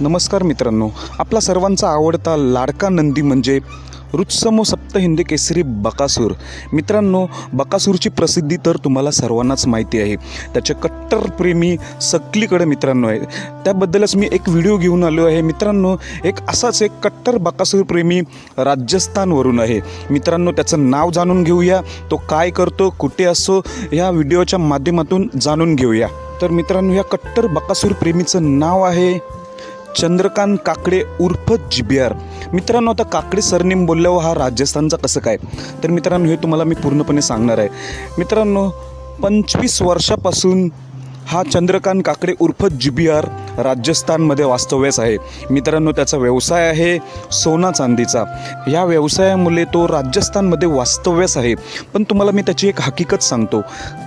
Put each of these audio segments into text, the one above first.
नमस्कार मित्रांनो. आपला सर्वांचा आवडता लाडका नंदी म्हणजे रुत्समो सप्त हिंदी केसरी बकासूर. मित्रांनो बकासूरची प्रसिद्धी तर तुम्हाला सर्वांनाच माहिती आहे. त्याचे कट्टर प्रेमी सगळीकडे मित्रांनो आहे. त्याबद्दलच मी एक व्हिडिओ घेऊन आलो आहे. मित्रांनो एक असाच एक कट्टर बकासूर प्रेमी राजस्थानवरून आहे. मित्रांनो त्याचं नाव जाणून घेऊया. तो काय करतो कुठे असतो ह्या व्हिडिओच्या माध्यमातून जाणून घेऊया. तर मित्रांनो या कट्टर बकासूर प्रेमीचं नाव आहे चंद्रकांत काकडे उर्फ जिबियार. मित्रांनो आता काकडे सरनेम बोलल्यावर हा राजस्थानचा कसं काय? तर मित्रांनो हे तुम्हाला मी पूर्णपणे सांगणार आहे. मित्रांनो पंचवीस वर्षापासून हा चंद्रकांत काकडे उर्फ आर राजस्थानमध्ये वास्तव्यास आहे. मित्रांनो त्याचा व्यवसाय आहे सोना चांदीचा. या व्यवसायामुळे तो राजस्थानमध्ये वास्तव्यास आहे. पण तुम्हाला मी त्याची एक हकीकत सांगतो.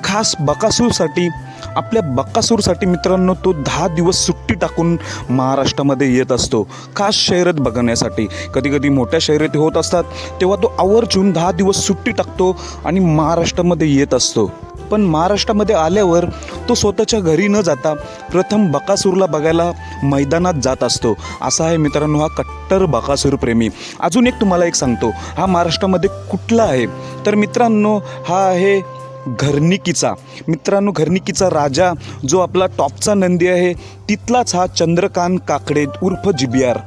खास बकासूरसाठी आपल्या बकासूरसाठी मित्रांनो तो दहा दिवस सुट्टी टाकून महाराष्ट्रामध्ये येत असतो. खास शहरात बघण्यासाठी. कधी कधी मोठ्या शहरात होत असतात तेव्हा तो आवर्जून दहा दिवस सुट्टी टाकतो आणि महाराष्ट्रामध्ये येत असतो. पण महाराष्ट्रामध्ये आल्यावर तो स्वतःच्या घरी न जाता प्रथम बकासूरला बघायला मैदानात जात असतो. असा आहे मित्रांनो हा कट्टर बकासूर प्रेमी. अजून एक तुम्हाला एक सांगतो. हा महाराष्ट्रामध्ये कुठला आहे? तर मित्रांनो हा आहे घरनिकीचा. मित्रांनो घरनिकीचा राजा जो आपला टॉपचा नंदी आहे तिथलाच हा चंद्रकांत काकडे उर्फ जिबियार.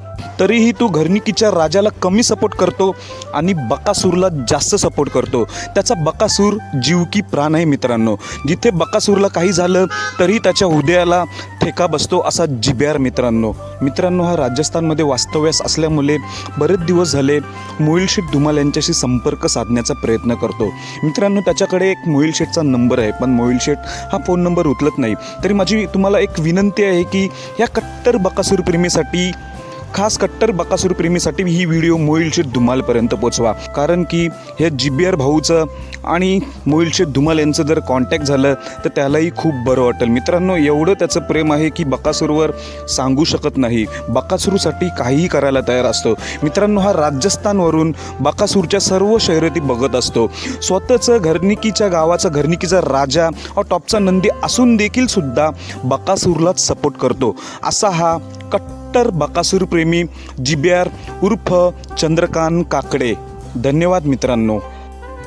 तरीही तो घरनिकीच्या राजाला कमी सपोर्ट करतो आणि बकासूरला जास्त सपोर्ट करतो. त्याचा बकासूर जीवकी प्राण आहे मित्रांनो. जिथे बकासूरला काही झालं तरी त्याच्या हृदयाला ठेका बसतो असा जिब्यार मित्रांनो. मित्रांनो हा राजस्थानमध्ये वास्तव्यास असल्यामुळे बरेच दिवस झाले मोईलशेठ धुमाल यांच्याशी संपर्क साधण्याचा प्रयत्न करतो. मित्रांनो त्याच्याकडे एक मोईलशेठचा नंबर आहे पण मोईलशेठ हा फोन नंबर उचलत नाही. तरी माझी तुम्हाला एक विनंती आहे की या कट्टर बकासूर प्रेमीसाठी खास कट्टर बकासूर प्रेमीसाठी ही व्हिडिओ मोहिल धुमालपर्यंत पोचवा. कारण की हे जिबियर भाऊचं आणि मोहिल धुमाल यांचं जर कॉन्टॅक्ट झालं तर त्यालाही खूप बरं वाटेल. मित्रांनो एवढं त्याचं प्रेम आहे की बकासूरवर सांगू शकत नाही. बकासूरसाठी काहीही करायला तयार असतो. मित्रांनो हा राजस्थानवरून बकासूरच्या सर्व शहरती बघत असतो. स्वतःचं घरनिकीच्या गावाचा घरनिकीचा राजा हा टॉपचा नंदी असून देखील सुद्धा बकासूरलाच सपोर्ट करतो. असा हा कट्टर बकासूर प्रेमी जिब्यार उर्फ चंद्रकांत काकडे. धन्यवाद मित्रांनो.